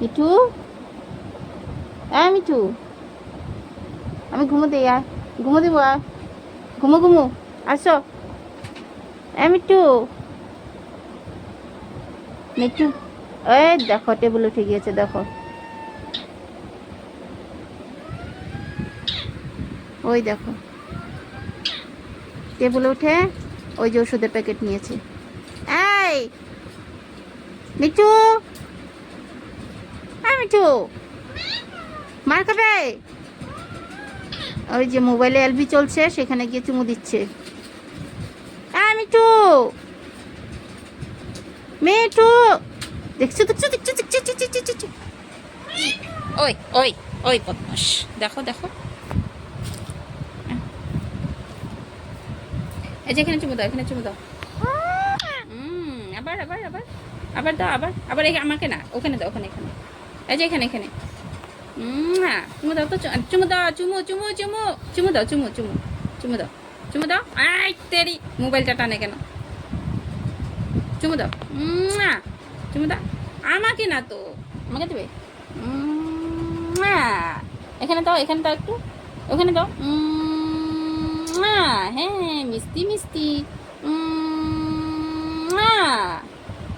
মিঠু? হ্যাঁ মিঠু। আমি ঘুমোতে আয়। ঘুমো দেবো, আয়। ঘুমো ঘুমো। আসো। হ্যাঁ মিঠু। মিঠু। এই দেখো টেবিল উঠে গিয়েছে, দেখো। ওই দেখো। টেবিল উঠে ওই যে ওষুধের প্যাকেট নিয়েছে। এই, মিঠু। মিঠু মার খাবে ওই যে মোবাইলে এলবি চলছে, সেখানে গিয়ে চুমু দিচ্ছে। মিঠু। মিঠু। দেখছ দেখছ দেখছ দেখছ। ওই ওই ওই দেখো দেখো। এই যে এখানে চুমু দাও, এখানে চুমু দাও। আবার আবার আবার। আবার দাও, আবার। আবার আমাকে না, ওখানে দাও, ওখানে, এখানে। এই যে এখানে এখানে। হ্যাঁ চুমু দাও তো, চুমু দাও, চুমু চুমু চুমু চুমু দাও, চুমু চুমু চুমু দাও চুমু দাও। আই তেরি, মোবাইলটা টানে কেন? চুমু দাও। চুমু দাও। আমাকে না তো, আমাকে দেবে? এখানে দাও এখানে দাও একটু, ওখানে দাও। হ্যাঁ মিষ্টি মিষ্টি।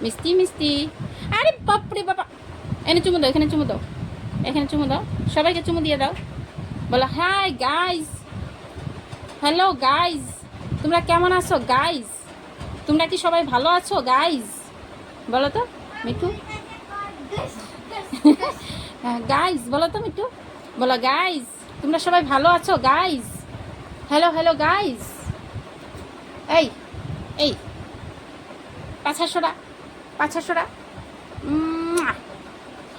মিষ্টি মিষ্টি। আরে বাপরে বাবা এনে চুমু দাও এখানে চুমু দাও। এখানে চুমু দাও। সবাইকে চুমু দিয়ে দাও। বলো হাই গাইজ হ্যালো গাইজ তোমরা কেমন আছো গাইজ তোমরা কি সবাই ভালো আছো গাইজ বলো তো মিঠু। গাইজ বলো তো মিঠু। বলো গাইজ তোমরা সবাই ভালো আছো গাইজ হ্যালো হ্যালো গাইজ এই এই। পাছা সরা পাছা সরা উম,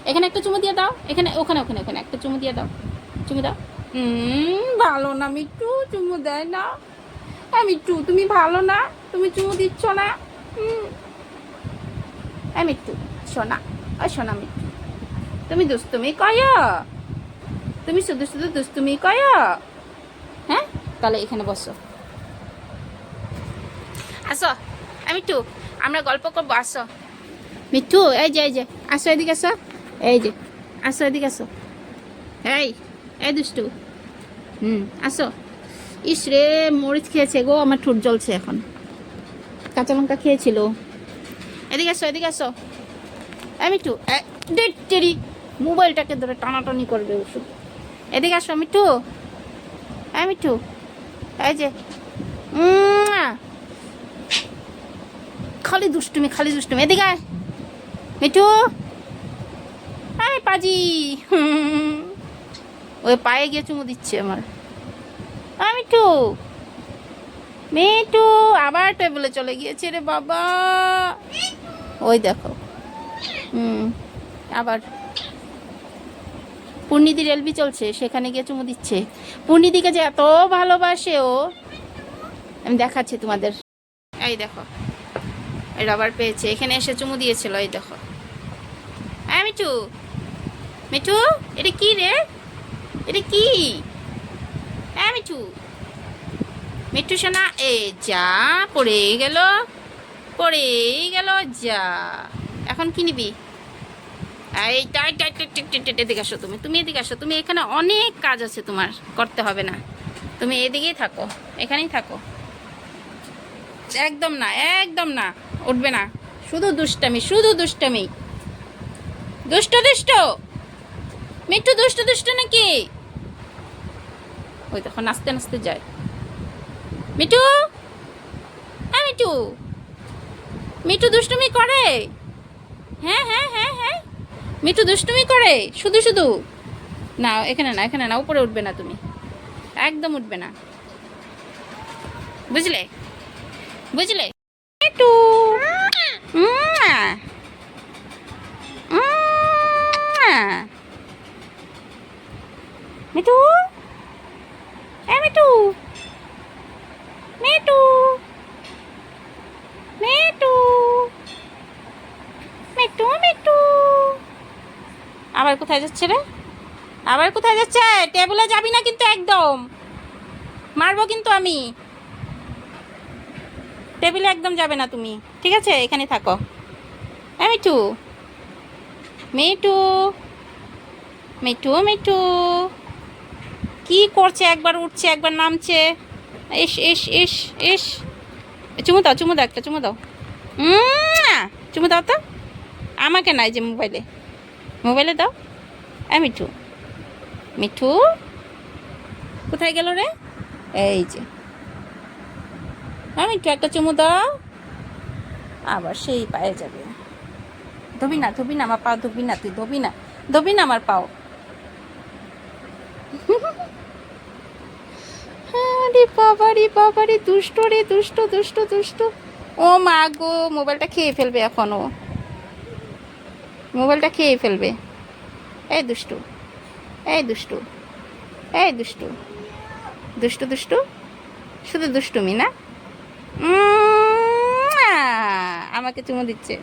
এখানে একটা চুমু দিয়ে দাও। এখানে, ওখানে ওখানে ওখানে একটা চুমু দিয়ে দাও। চুমু দাও। ভালো না মিট্টু চুমু দেয় না। হ্যাঁ মিট্টু তুমি ভালো না, তুমি চুমু দিচ্ছ না। হ্যাঁ মিট্টু সোনা ওই সোনা মিট্টু তুমি দুস্তুমি কয় তুমি শুধু শুধু দুষ্টুমি কয় হ্যাঁ তাহলে এখানে বসো। আসো। আমি মিট্টু আমরা গল্প করব, আসো। মিঠু, এই যে এই যে, আসো এদিকে আসো। এই যে, আসো এদিকে আসো। এই এই দুষ্টু। হুম, আসো। ইস রে, মরিচ খেয়েছে গো, আমার ঠোঁট জ্বলছে এখন। কাঁচা লঙ্কা খেয়েছিল। এদিকে আসো এদিকে আসো। মিঠু টেরি। মোবাইলটাকে ধরে টানাটানি করবে ওষুধ এদিকে আসো মিঠু মিঠু এই যে খালি দুষ্টুমি খালি দুষ্টুমি। এদিকে মিঠু পাজি ওই পায়ে গিয়ে চুমু দিচ্ছে আমার। আয় মিঠু মিঠু আবার টেবিলে চলে গিয়েছে রে বাবা। ওই দেখো। হুম, আবার। পূর্ণিদির এলবি চলছে, সেখানে গিয়ে চুমু দিচ্ছে। পূর্ণিদিকে যে এত ভালোবাসে ও, আমি দেখাচ্ছি তোমাদের। এই দেখো রাবার পেয়েছে, এখানে এসে চুমু দিয়েছিল, এই দেখো। হ্যাঁ মিঠু মিঠু, এটা কি রে? এটা কি? হ্যাঁ মিঠু। মিঠু সোনা, এ যা পড়ে গেল পড়ে গেল, যা। এখন কি নিবি? এই টাই টাই, এদিকে আসো তুমি। তুমি এদিকে আসো। তুমি এখানে অনেক কাজ আছে তোমার, করতে হবে না। তুমি এদিকেই থাকো, এখানেই থাকো। একদম না একদম না, উঠবে না। শুধু দুষ্টামি শুধু দুষ্টামি। দুষ্ট দুষ্ট! মিঠু দুষ্ট দুষ্ট নাকি? ওই দেখো, নাচতে নাচতে যায়। মিঠু? হ্যাঁ মিঠু। মিঠু দুষ্টুমি করে? হ্যাঁ হ্যাঁ হ্যাঁ হ্যাঁ। মিঠু দুষ্টুমি করে? শুধু শুধু। না, এখানে না এখানে না, উপরে উঠবে না তুমি। একদম উঠবে না। বুঝলে? বুঝলে? একটু মিঠু? এ মিঠু। মিঠু। মিঠু। মিঠু মিঠু। আবার কোথায় যাচ্ছে রে? আবার কোথায় যাচ্ছে? টেবিলে যাবি না কিন্তু একদম। মারবো কিন্তু আমি। টেবিলে একদম যাবে না তুমি। ঠিক আছে? এখানে থাকো। হ্যাঁ মিঠু। মিটু মিটু মিটু কি করছে? একবার উঠছে, একবার নামছে। ইস ইস ইস ইস। চুমু দাও চুমু দাও একটা, চুমু দাও। চুমু দাও তো। আমাকে নাই যে মোবাইলে। মোবাইলে দাও। এই মিঠু। মিঠু? কোথায় গেল রে? এই যে। হ্যাঁ মিঠু, একটা চুমু দাও। আবার সেই পায়ে যাবে। ধবি না, ধোবি না, আমার পাও ধোবি না, তুই ধবি না। ধোবি না আমার পাও। আরে বাবারে বাবারে, দুষ্ট রে, দুষ্ট দুষ্ট দুষ্ট। ও মা গো, মোবাইলটা খেয়ে ফেলবে এখন। ও মোবাইলটা খেয়ে ফেলবে। এই দুষ্টু এই দুষ্টু এই দুষ্টু। দুষ্টু দুষ্টু? শুধু দুষ্টুমি না? আমাকে চুমু দিচ্ছে।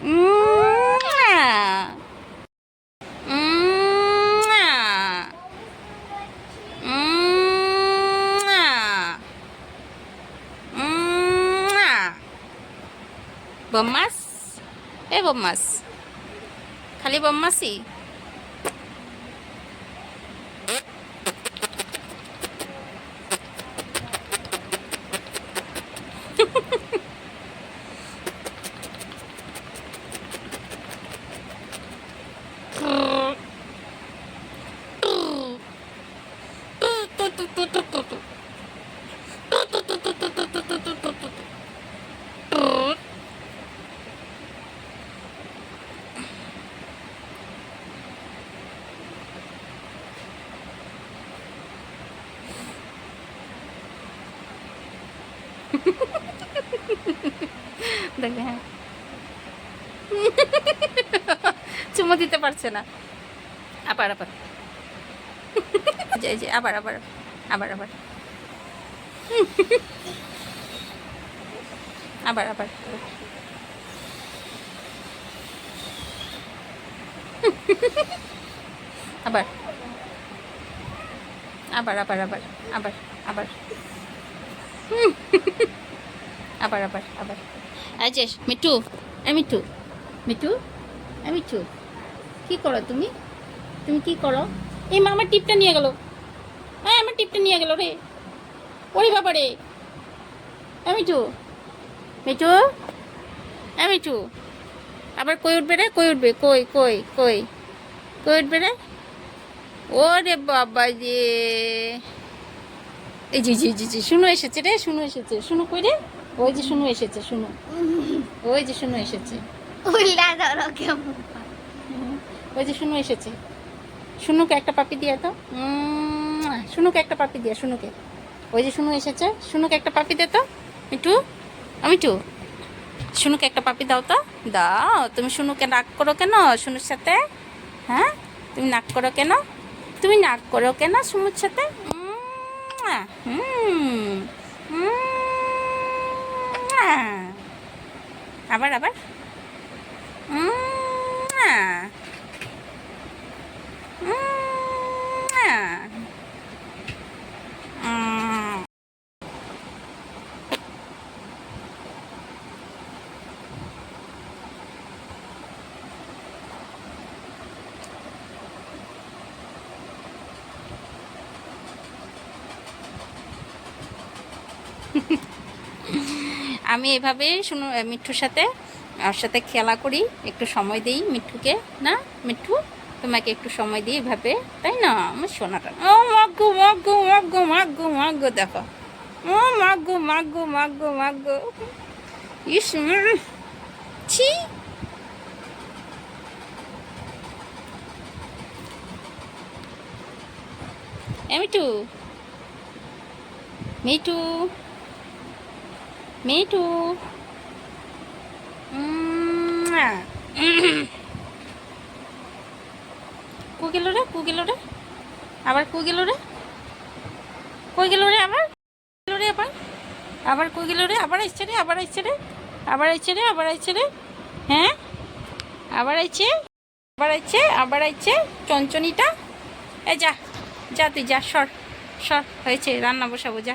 Bemas? Eh, bemas. Kali bemas sih. tut tut tut দেখবে হ্যাঁ। চুমো দিতে পারছে না। আবার আবার। যে যে আবার আবার আবার। আবার আবার। আবার। আবার আবার আবার আবার আবার। আবার আবার আবার আবার। এই মিঠু, এ মিঠু মিঠু, এ মিঠু, কি করো তুমি? তুমি কি করো? এই মা আমার টিপটা নিয়ে গেল। হ্যাঁ আমার টিপটা নিয়ে গেল রে। ওরে বাবা রে। এ মিঠু মিঠু, এ মিঠু। আবার কই উঠবে রে? কই উঠবে? কই কই কই কই উঠবে রে? ওরে বাবা যে, এই জি জি জি জি শুনো এসেছে রে, শুনো এসেছে। শুনো কই রে? ওই যে শুনো এসেছে শুনো। ওই যে শুনো এসেছে। ওই যে শুনো এসেছে। শুনুকে একটা পাপি দিয়ে তো। শুনুকে একটা পাপি দিয়ে শুনুকে। ওই যে শুনু এসেছে শুনুকে একটা পাপি দে তো। মিঠু মিঠু। শুনুকে একটা পাপি দাও তো। দাও তুমি শুনুকে নাক করো কেন শুনুর সাথে? হ্যাঁ? তুমি নাক করো কেন? তুমি নাক করো কেন শুনুর সাথে? হুম উম, আবার আবার? আমি এভাবে শুনো মিঠুর সাথে ওর সাথে খেলা করি, একটু সময় দিই মিঠুকে, না? মিঠু, তোমাকে একটু সময় দিই এভাবে, তাই না? আমার সোনাটা, ও মাগো মাগো মাগো মাগো মাগো, দেখো। ও মাগো মাগো মাগো মাগো। ইস ছি। মিঠু মিঠু। মিঠু কু গেল রে কু গেল রে আবার কু গেল রে কই গেল রে আবার গেল রে আবার আবার কই গেল রে আবার আসছে রে আবার আসছে রে আবার আসছে রে আবার আসছে রে হ্যাঁ আবার আইছে আবার আইছে আবার আইছে চঞ্চনিটা এ যা যা তুই যা, সর। সর, হয়েছে। রান্না বসাবো, যা।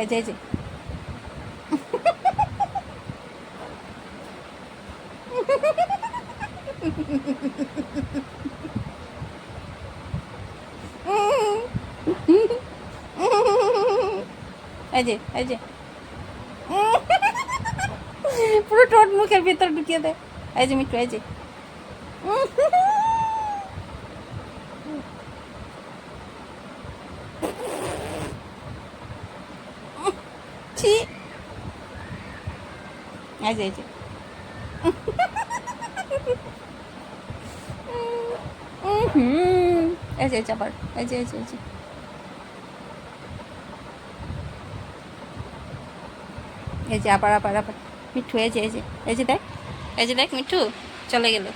এই যে এই যে এই যে এই যে পুরো ঠোঁট মুখের ভিতর ঢুকিয়ে দেয় এই যে মিঠু এই যে ছি যে, এই যে। আবার। আবার আবার মিঠু, এই যে এই যে। এই যে দেখ, এই যে দেখ মিঠু, চলে গেল।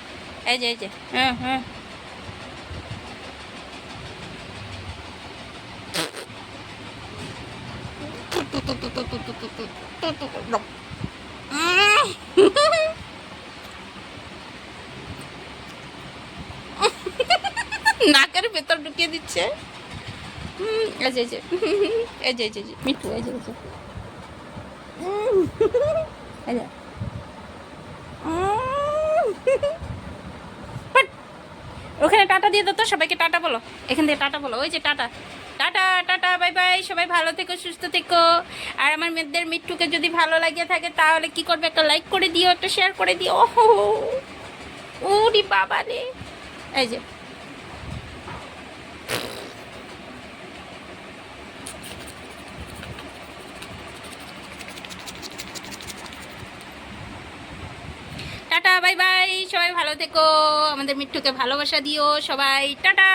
এই যে এই যে। হ্যাঁ হ্যাঁ এই যে এই যে এই যে যে মিঠু এই যে এই যে। ওখানে টাটা দিয়ে দাও তো সবাইকে টাটা বলো। এখান থেকে টাটা বলো ওই যে tata. Tata tata bye bye সবাই ভালো থেকো সুস্থ থেকো। আর আমার মেয়েদের মিট্টুকে যদি ভালো লাগিয়ে থাকে তাহলে কি করবে? একটা লাইক করে দিও একটা শেয়ার করে দিও। ও ওরি বাবা রে। এই যে। বাই বাই সবাই ভালো থেকো। আমাদের মিঠুকে ভালোবাসা দিও সবাই টাটা।